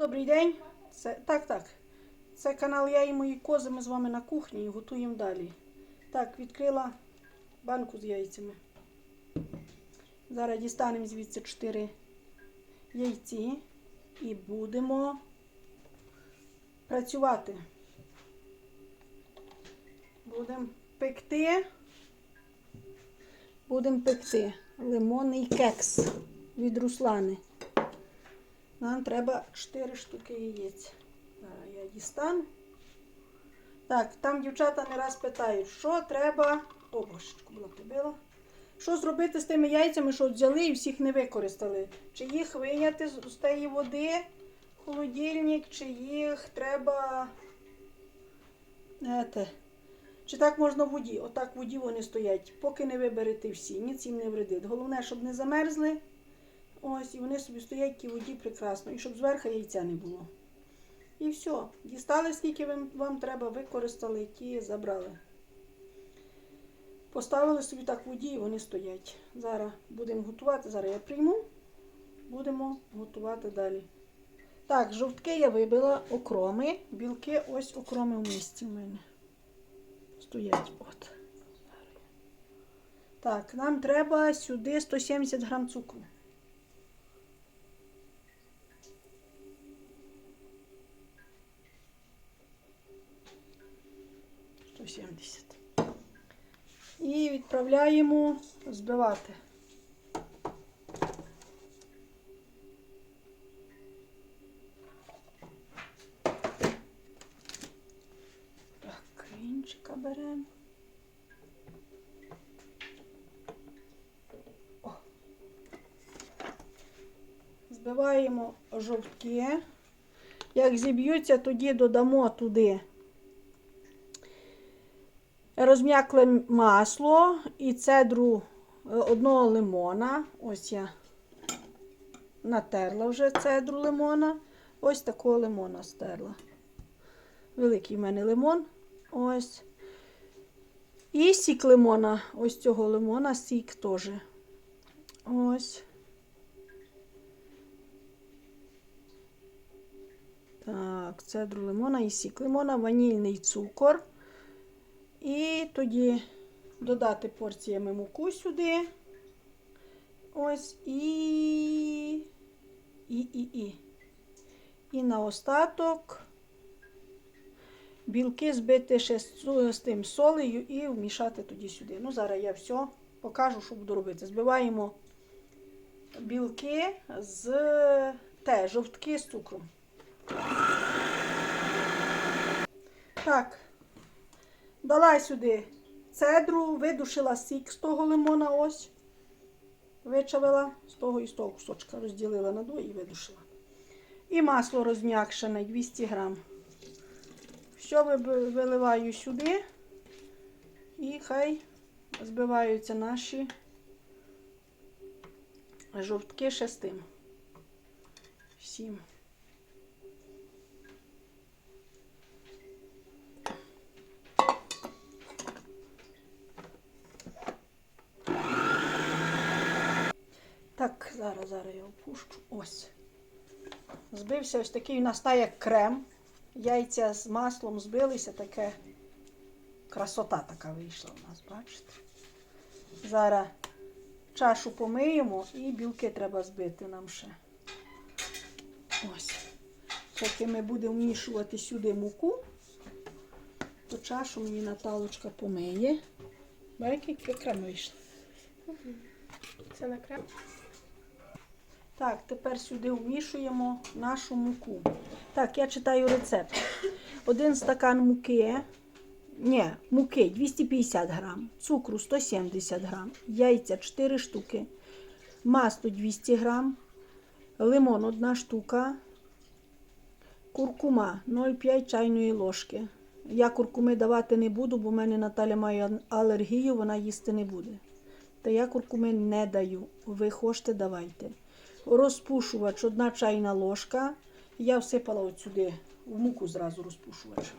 Добрий день. Це, так, так. Це канал Я і мої кози. Ми з вами на кухні і готуємо далі. Так, відкрила банку з яйцями. Зараз дістанемо звідси 4 яйці і будемо працювати. Будемо пекти. Будемо пекти лимонний кекс від Руслани. Нам треба 4 штуки яєць. Зараз я дістану. Так, там дівчата не раз питають, що треба. О, божечку була прибила. Що зробити з тими яйцями, що взяли і всіх не використали? Чи їх виняти з тієї води холодильник, чи їх треба. Ете, чи так можна в воді? Отак в воді вони стоять, поки не виберете всі, ніц їм не вредить. Головне, щоб не замерзли. Ось, і вони собі стоять в воді прекрасно. І щоб зверху яйця не було. І все. Дістали, скільки вам, вам треба, використали, ті забрали. Поставили собі так воді і вони стоять. Зараз будемо готувати. Зараз я прийму. Будемо готувати далі. Так, жовтки я вибила окроми. Білки ось окроми в місці в мене. Стоять. От. Так, нам треба сюди 170 грам цукру. 170. І відправляємо збивати. Так, крінчика беремо. Збиваємо жовтки. Як зіб'ються, тоді додамо туди розм'якле масло і цедру е, одного лимона. Ось я натерла вже цедру лимона. Ось такого лимона стерла. Великий в мене лимон. Ось. І сік лимона. Ось цього лимона, сік теж. Ось. Так, цедру лимона і сік лимона, ванільний цукор. І тоді додати порціями муку сюди. Ось і. І, і, і. І на остаток білки збити ще з, з тим солею і вмішати тоді сюди. Ну, зараз я все покажу, що буду робити. Збиваємо білки з те, жовтки з цукром. Так. Дала сюди цедру, видушила сік з того лимона ось. Вичавила з того і з того кусочка, розділила на двоє і видушила. І масло розм'якшене 200 грам. Все виливаю сюди. І хай збиваються наші жовтки ще з тим. Всім. Так, зараз, зараз я опущу. Ось. Збився ось такий у нас та як крем. Яйця з маслом збилися, таке красота така вийшла у нас, бачите? Зараз чашу помиємо і білки треба збити нам ще. Ось. Поки ми будемо вмішувати сюди муку, то чашу мені Наталочка помиє. Бачите, який крем вийшло. Це на крем. Так, тепер сюди вмішуємо нашу муку. Так, я читаю рецепт. Один стакан муки, ні, муки 250 грам, цукру 170 грам, яйця 4 штуки, масло 200 грам, лимон 1 штука, куркума 0,5 чайної ложки. Я куркуми давати не буду, бо в мене Наталя має алергію, вона їсти не буде. Та я куркуми не даю. Ви хочете, давайте. Розпушувач, одна чайна ложка. Я всипала от сюди в муку зразу розпушувач.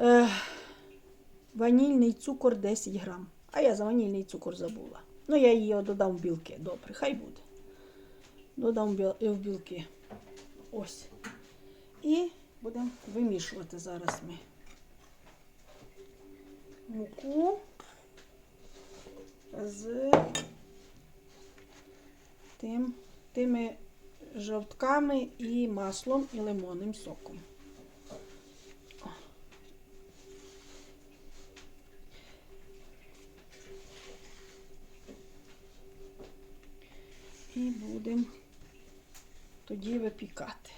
Е, ванільний цукор 10 грам. А я за ванільний цукор забула. Ну, я її додам в білки. Добре, хай буде. Додам в білки. Ось. І будемо вимішувати зараз ми муку з тим, тими жовтками і маслом і лимонним соком. І будемо тоді випікати.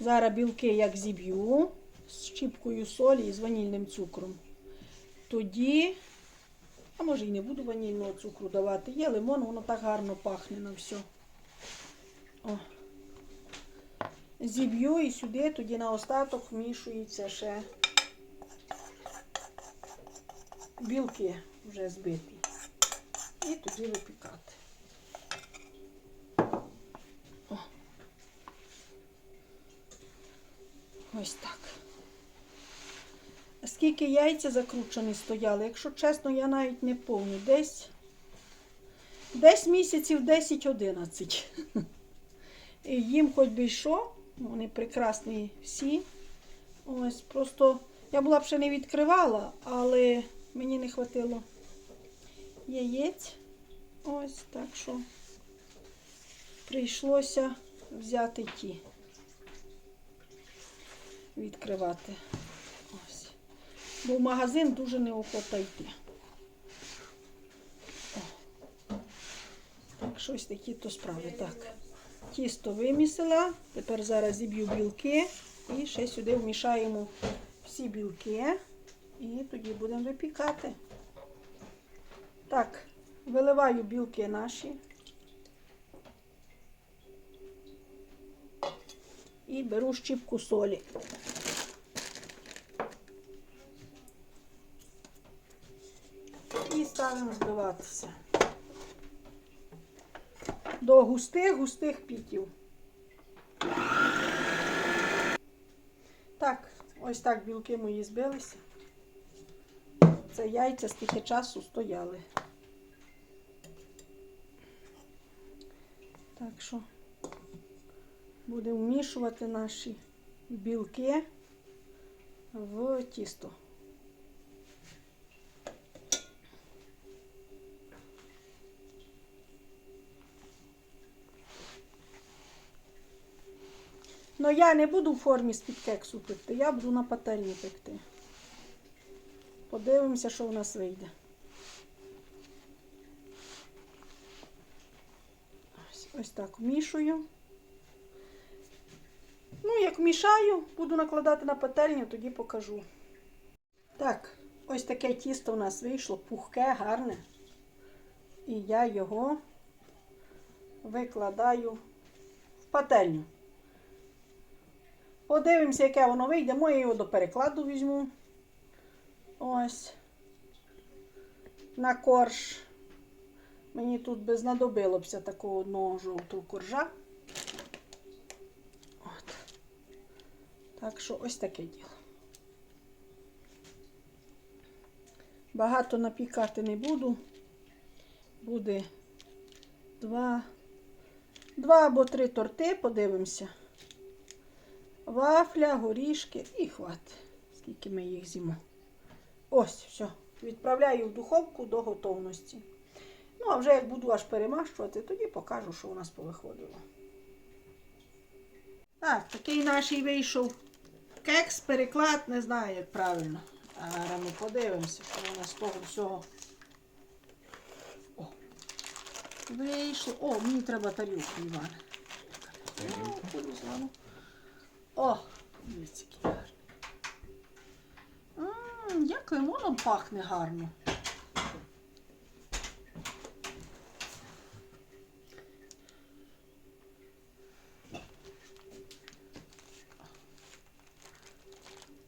Зараз білки як зіб'ю з щіпкою солі і з ванільним цукром. Тоді, а може і не буду ванільного цукру давати. Є лимон, воно так гарно пахне на все. О. Зіб'ю і сюди, тоді на остаток вмішується ще білки вже збиті. І тоді випікати. О. Ось так. Скільки яйця закручені стояли, якщо чесно, я навіть не пам'ятаю. Десь, десь місяців 10-11. І Їм хоч би й що, вони прекрасні всі. Ось, просто я була б ще не відкривала, але мені не хватило яєць. Ось так що прийшлося взяти ті. Відкривати. Бо в магазин дуже неохота йти. Так, щось такі то справи. Так. Тісто вимісила. Тепер зараз зіб'ю білки і ще сюди вмішаємо всі білки. І тоді будемо випікати. Так, виливаю білки наші. І беру щіпку солі. Ставимо збиватися. До густих густих піків. Так, ось так білки мої збилися. Це яйця стільки часу стояли. Так що будемо вмішувати наші білки в тісто. Ну я не буду в формі з-під кексу пекти, я буду на пательні пекти. Подивимося, що в нас вийде. Ось, ось так вмішую. Ну, як вмішаю, буду накладати на пательню, тоді покажу. Так, ось таке тісто у нас вийшло, пухке, гарне. І я його викладаю в пательню. Подивимося, яке воно вийде. Моє його до перекладу візьму. Ось. На корж. Мені тут би знадобилося такого одного жовтого коржа. От. Так що ось таке діло. Багато напікати не буду. Буде два, два або три торти, подивимося. Вафля, горішки і хватить, скільки ми їх з'їмо. Ось, все. Відправляю в духовку до готовності. Ну, а вже як буду аж перемащувати, тоді покажу, що у нас повиходило. Так, такий наш і вийшов кекс, переклад, не знаю, як правильно. А ми подивимося, що у нас з того всього. О, вийшло. О, мені треба тарілку, Іван. Зламу. О, дивіться, який гарний. Ммм, як лимоном пахне гарно.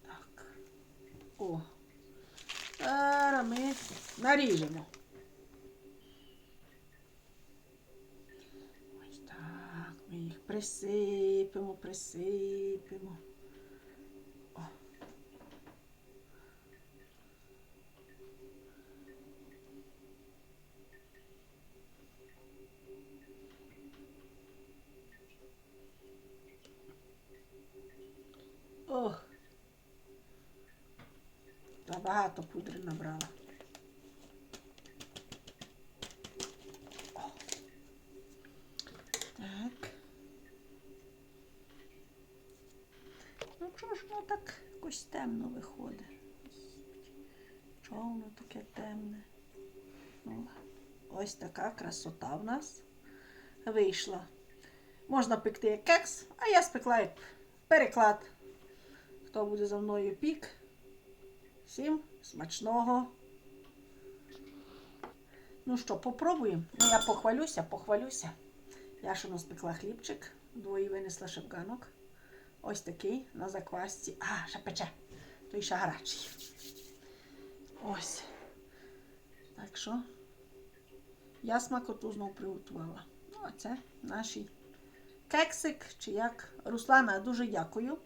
Так. О. Зараз ми наріжемо. Присипемо, присипемо. О. Ох, та багато пудри набрала. Так якось темно виходить? Чого воно таке темне? Ну, ось така красота в нас вийшла. Можна пекти як кекс, а я спекла як переклад. Хто буде за мною пік? Всім смачного. Ну що, попробуємо. Ну, я похвалюся, похвалюся. Я ще спекла хлібчик, двоє винесла шепганок. Ось такий на заквасці. А, ще пече. Той ще гарячий. Ось. Так що я смакоту знов приготувала. Ну, а це наш кексик, чи як. Руслана, дуже дякую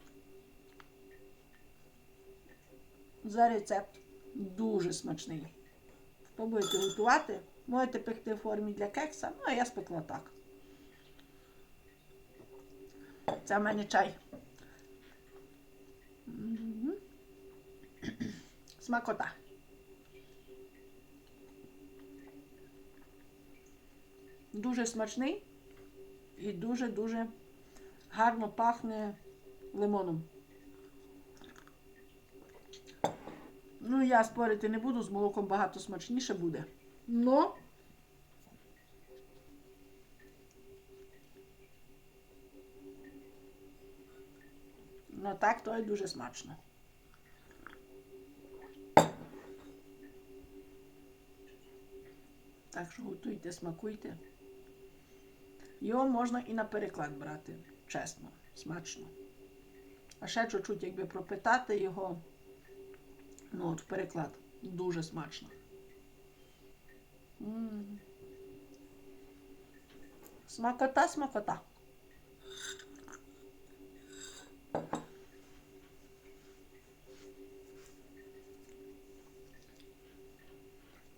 за рецепт. Дуже смачний. Спробуйте готувати. Можете пекти в формі для кекса, ну а я спекла так. Це в мене чай. Смакота. Дуже смачний і дуже-дуже гарно пахне лимоном. Ну, я спорити не буду, з молоком багато смачніше буде. Но Ну так, то і дуже смачно. Так що готуйте, смакуйте. Його можна і на переклад брати, чесно, смачно. А ще чуть-чуть, якби пропитати його, ну от в переклад, дуже смачно. М. Смакота, смакота.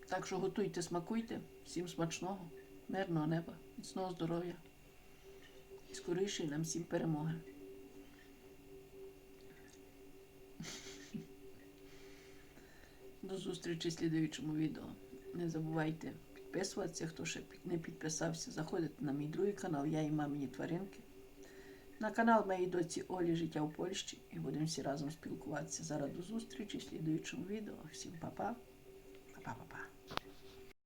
Так що готуйте, смакуйте. Всім смачного, мирного неба, міцного здоров'я. І скорішої нам всім перемоги. До зустрічі в слідуючому відео. Не забувайте підписуватися, хто ще не підписався, заходите на мій другий канал, я і мамині тваринки. На канал моєї доці Олі Життя в Польщі і будемо всі разом спілкуватися. Зараз до зустрічі в слідуючому відео. Всім па-па. Па-па-па-па.